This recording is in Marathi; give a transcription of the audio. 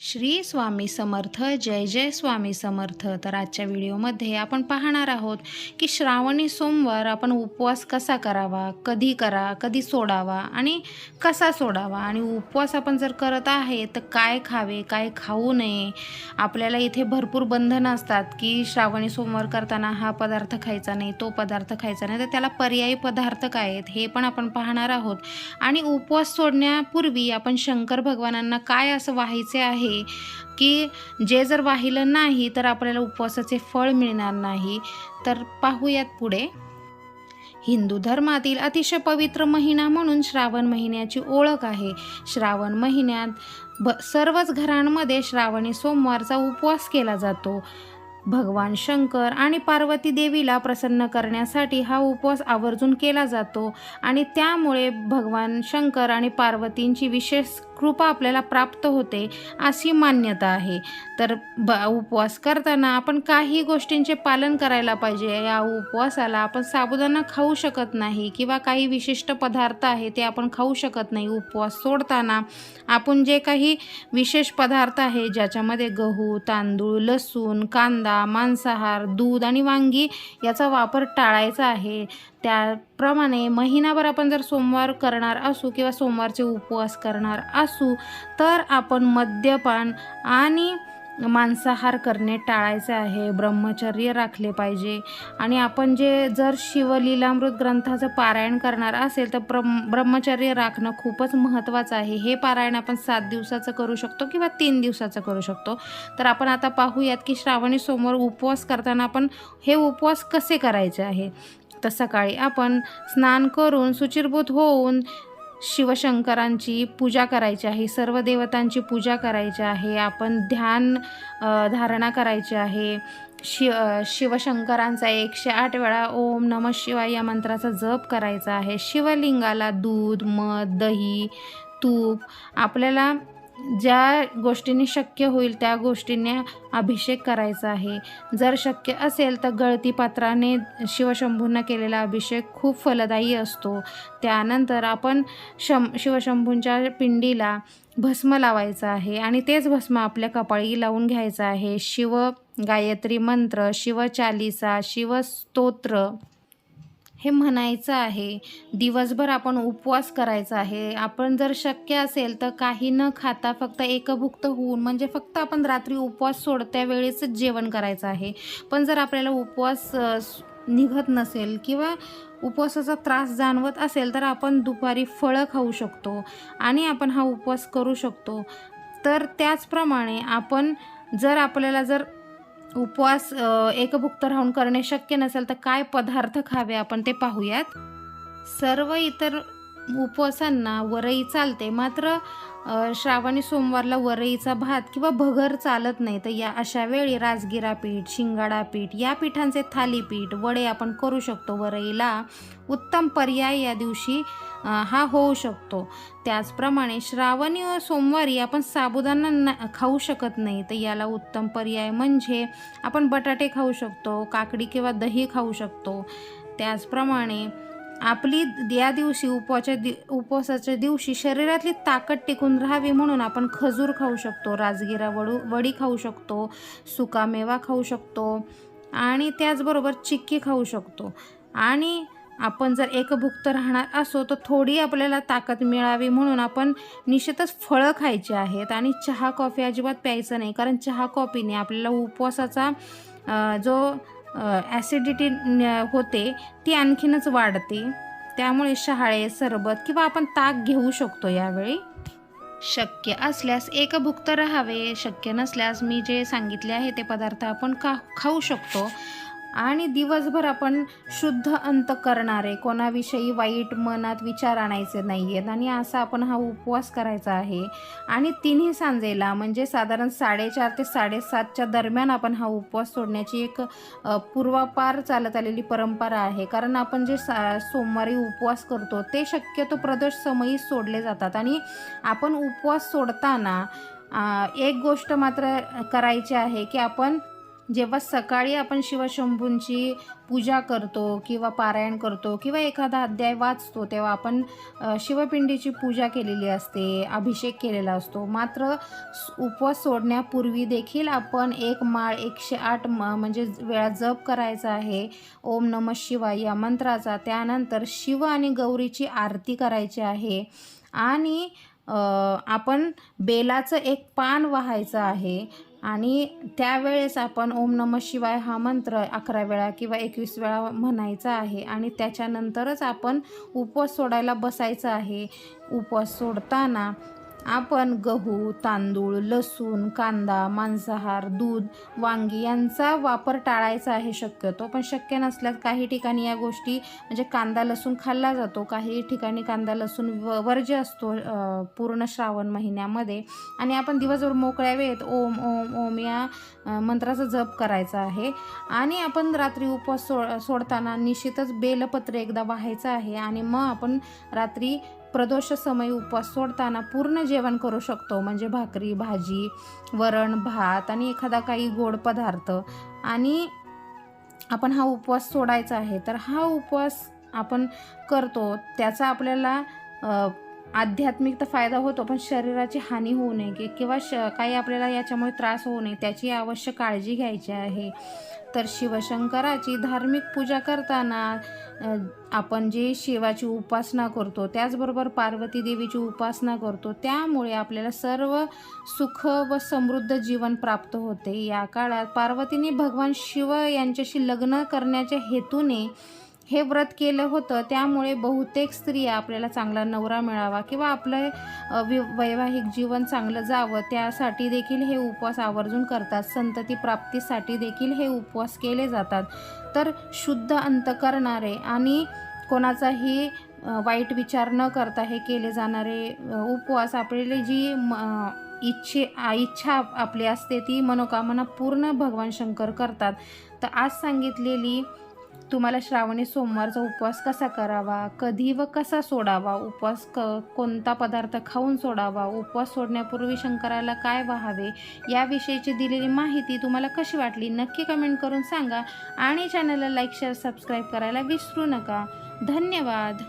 श्री स्वामी समर्थ जय जय स्वामी समर्थ. तर आजच्या व्हिडिओमध्ये आपण पाहणार आहोत की श्रावणी सोमवार आपण उपवास कसा करावा कधी करा कधी सोडावा आणि कसा सोडावा आणि उपवास आपण जर करत आहे तर काय खावे काय खाऊ नये? आपल्याला इथे भरपूर बंधनं असतात की श्रावणी सोमवार करताना हा पदार्थ खायचा नाही तो पदार्थ खायचा नाही तर त्याला पर्यायी पदार्थ काय आहेत हे पण आपण पाहणार आहोत. आणि उपवास सोडण्यापूर्वी आपण शंकर भगवानांना काय असं व्हायचे आहे की जे जर वाहिलं नाही तर आपल्याला उपवासाचे फळ मिळणार नाही. तर पाहूयात पुढे. हिंदू धर्मातील अतिशय पवित्र महिना म्हणून श्रावण महिन्याची ओळख आहे. श्रावण महिन्यात ब सर्वच घरांमध्ये श्रावणी सोमवारचा उपवास केला जातो. भगवान शंकर आणि पार्वती देवीला प्रसन्न करण्यासाठी हा उपवास आवर्जून केला जातो आणि त्यामुळे भगवान शंकर आणि पार्वतींची विशेष कृपा आपल्याला प्राप्त होते अशी मान्यता आहे. तर ब उपवास करताना आपण काही गोष्टींचे पालन करायला पाहिजे. या उपवासाला आपण साबुदाणा खाऊ शकत नाही किंवा काही विशिष्ट पदार्थ आहे ते आपण खाऊ शकत नाही. उपवास सोडताना आपण जे काही विशेष पदार्थ आहे ज्याच्यामध्ये गहू तांदूळ लसूण कांदा मांसाहार दूध आणि वांगी याचा वापर टाळायचा आहे. त्याप्रमाणे महिनाभर आपण जर सोमवार करणार असू किंवा सोमवारचे उपवास करणार असू तर आपण मद्यपान आणि मांसाहार करणे टाळायचे आहे. ब्रह्मचर्य राखले पाहिजे. आणि आपण जे जर शिवलीलामृत ग्रंथाचं पारायण करणार असेल तर ब्रह्म ब्रह्मचर्य राखणं खूपच महत्त्वाचं आहे. हे पारायण आपण सात दिवसाचं करू शकतो किंवा तीन दिवसाचं करू शकतो. तर आपण आता पाहूयात की श्रावणी सोमवार उपवास करताना आपण हे उपवास कसे करायचे आहे? तर सकाळी आपण स्नान करून सुचिरभूत होऊन शिवशंकरांची पूजा करायची आहे सर्व देवतांची पूजा करायची आहे आपण ध्यान धारणा करायची आहे. शिव शिवशंकरांचा एकशे आठ वेळा ओम नम शिवाय या मंत्राचा जप करायचा आहे. शिवलिंगाला दूध मध दही तूप आपल्याला ज्या गोष्टींनी शक्य होईल त्या गोष्टीने अभिषेक करायचा आहे. जर शक्य असेल तर गळती पात्राने शिवशंभूंना केलेला अभिषेक खूप फलदायी असतो. त्यानंतर आपण शं शिवशंभूंच्या पिंडीला भस्म लावायचं आहे आणि तेच भस्म आपल्या कपाळी लावून घ्यायचं आहे. शिव गायत्री मंत्र शिवचालिसा शिवस्तोत्र हे म्हणायचं आहे दिवसभर आपण उपवास करायचा आहे. आपण जर शक्य असेल तर काही न खाता फक्त एकभुक्त होऊन म्हणजे फक्त आपण रात्री उपवास सोडत्या वेळेसच जेवण करायचं आहे. पण जर आपल्याला उपवास निघत नसेल किंवा उपवासाचा त्रास जाणवत असेल तर आपण दुपारी फळं खाऊ शकतो आणि आपण हा उपवास करू शकतो. तर त्याचप्रमाणे आपण जर आपल्याला जर उपवास एकभुक्त राहून करणे शक्य नसेल तर काय पदार्थ खावे आपण ते पाहूयात. सर्व इतर उपवासांना वरई चालते. मात्र श्रावणी सोमवारला वरईचा भात किंवा भगर चालत नाही तर या अशा वेळी राजगिरा पीठ शिंगाडा पीठ या पिठांचे थालीपीठ वडे आपण करू शकतो वरईला. उत्तम पर्याय या दिवशी हा होऊ शकतो. त्याचप्रमाणे श्रावणी व सोमवारी आपण साबुदाणा न खाऊ शकत नाही तर याला उत्तम पर्याय म्हणजे आपण बटाटे खाऊ शकतो काकडी किंवा दही खाऊ शकतो. त्याचप्रमाणे आपली या दिवशी उपवाच्या दि उपवासाच्या दिवशी शरीरातली ताकद टिकून राहावी म्हणून आपण खजूर खाऊ शकतो राजगिरा वडू वडी खाऊ शकतो सुकामेवा खाऊ शकतो आणि त्याचबरोबर चिक्की खाऊ शकतो. आणि आपण जर एकभुक्त राहणार असो तर थोडी आपल्याला ताकद मिळावी म्हणून आपण निश्चितच फळं खायची आहेत आणि चहा कॉफी अजिबात प्यायचं नाही कारण चहा कॉफीने आपल्याला उपवासाचा जो ॲसिडिटी होते ती आणखीनच वाढते. त्यामुळे शहाळे सरबत किंवा आपण ताक घेऊ शकतो यावेळी. शक्य असल्यास एकभुक्त राहावे. शक्य नसल्यास मी जे सांगितले आहे ते पदार्थ आपण का खाऊ शकतो. आणि दिवसभर आपण शुद्ध अंत करणारे कोणाविषयी वाईट मनात विचार आणायचे नाही आहेत आणि असा आपण हा उपवास करायचा आहे. आणि तिन्ही सांजेला म्हणजे साधारण साडेचार ते साडेसातच्या दरम्यान आपण हा उपवास सोडण्याची एक पूर्वापार चालत आलेली परंपरा आहे. कारण आपण जे सा सोमवारी उपवास करतो ते शक्यतो प्रदोष समयी सोडले जातात. आणि आपण उपवास सोडताना एक गोष्ट मात्र करायची आहे की आपण जेव्हा सकाळी आपण शिवशंभूंची पूजा करतो किंवा पारायण करतो किंवा एखादा अध्याय वाचतो तेव्हा आपण शिवपिंडीची पूजा केलेली असते अभिषेक केलेला असतो. मात्र उपवास सोडण्यापूर्वी देखील आपण एक माळ एकशे आठ म म्हणजे वेळा जप करायचा आहे. ओम नम शिवाय या मंत्राचा. त्यानंतर शिव आणि गौरीची आरती करायची आहे. आणि आपण बेलाचं एक पान व्हायचं आहे. आणि त्यावेळेस आपण ओम नम शिवाय हा मंत्र अकरा वेळा किंवा एकवीस वेळा म्हणायचा आहे. आणि त्याच्यानंतरच आपण उपवास सोडायला बसायचं आहे. उपवास सोडताना आपण गहू तांदूळ लसूण कांदा मांसाहार दूध वांगी यांचा वापर टाळायचा आहे शक्यतो. पण शक्य नसल्यास काही ठिकाणी या गोष्टी म्हणजे कांदा लसूण खाल्ला जातो. काही ठिकाणी कांदा लसूण व वर्ज्य असतो पूर्ण श्रावण महिन्यामध्ये. आणि आपण दिवसभर मोकळ्या वेळेत ओम ओम ओम या मंत्राचा जप करायचा आहे. आणि आपण रात्री उपवास सो सोडताना निश्चितच बेलपत्र एकदा वाहायचं आहे. आणि मग आपण रात्री प्रदोष समय उपवास सोडताना पूर्ण जेवण करू शकतो. म्हणजे भाकरी भाजी वरण भात आणि एखादा काही गोड पदार्थ. आणि आपण हा उपवास सोडायचा आहे तर हा उपवास आपण करतो. त्याचा आपल्याला आध्यात्मिक तर फायदा होतो पण शरीराची हानी होऊ नये की किंवा श काही आपल्याला याच्यामुळे त्रास होऊ नये त्याची आवश्यक काळजी घ्यायची आहे. तर शिवशंकराची धार्मिक पूजा करताना आपण जे शिवाची उपासना करतो त्याचबरोबर पार्वती देवीची उपासना करतो त्यामुळे आपल्याला सर्व सुख व समृद्ध जीवन प्राप्त होते. या काळात पार्वतीने भगवान शिव यांच्याशी लग्न करण्याच्या हेतूने हे व्रत केलं होतं त्यामुळे बहुतेक स्त्रिया आपल्याला चांगला नवरा मिळावा किंवा आपलं वि वैवाहिक जीवन चांगलं जावं त्यासाठी देखील हे उपवास आवर्जून करतात. संतती प्राप्तीसाठी देखील हे उपवास केले जातात. तर शुद्ध अंत करणारे आणि कोणाचाही वाईट विचार न करता हे केले जाणारे उपवास आपल्याला जी म इच्छे इच्छा आपली असते ती मनोकामना पूर्ण भगवान शंकर करतात. तर आज सांगितलेली तुम्हाला श्रावणी सोमवारचा उपवास कसा करावा? कधी व कसा सोडावा? उपवास क कोणता पदार्थ खाऊन सोडावा? उपवास सोडण्यापूर्वी शंकराला काय व्हावे? याविषयीची दिलेली माहिती तुम्हाला कशी वाटली? नक्की कमेंट करून सांगा आणि चॅनलला लाईक शेअर सबस्क्राईब करायला विसरू नका. धन्यवाद.